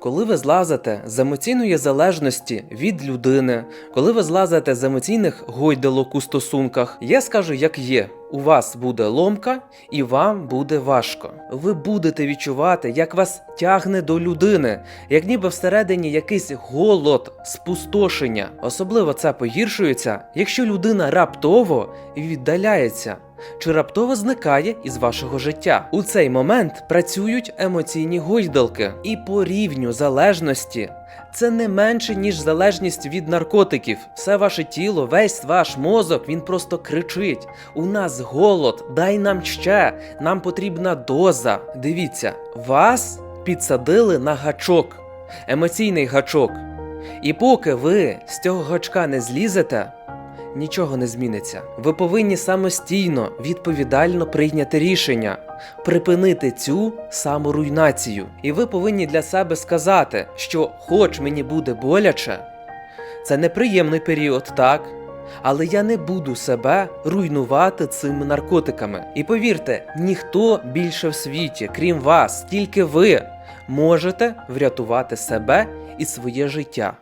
Коли ви злазите з емоційної залежності від людини, коли ви злазите з емоційних гойдалок у стосунках, я скажу, як є. У вас буде ломка, і вам буде важко. Ви будете відчувати, як вас тягне до людини, як ніби всередині якийсь голод, спустошення. Особливо це погіршується, якщо людина раптово віддаляється чи раптово зникає із вашого життя. У цей момент працюють емоційні гойдалки, і по рівню залежності це не менше, ніж залежність від наркотиків. Все ваше тіло, весь ваш мозок, він просто кричить: у нас голод, дай нам ще, нам потрібна доза. Дивіться, вас підсадили на гачок, емоційний гачок. І поки ви з цього гачка не злізете, нічого не зміниться. Ви повинні самостійно, відповідально прийняти рішення, припинити цю саморуйнацію. І ви повинні для себе сказати, що, хоч мені буде боляче, це неприємний період, так. Але я не буду себе руйнувати цими наркотиками. І повірте, ніхто більше в світі, крім вас, тільки ви можете врятувати себе і своє життя.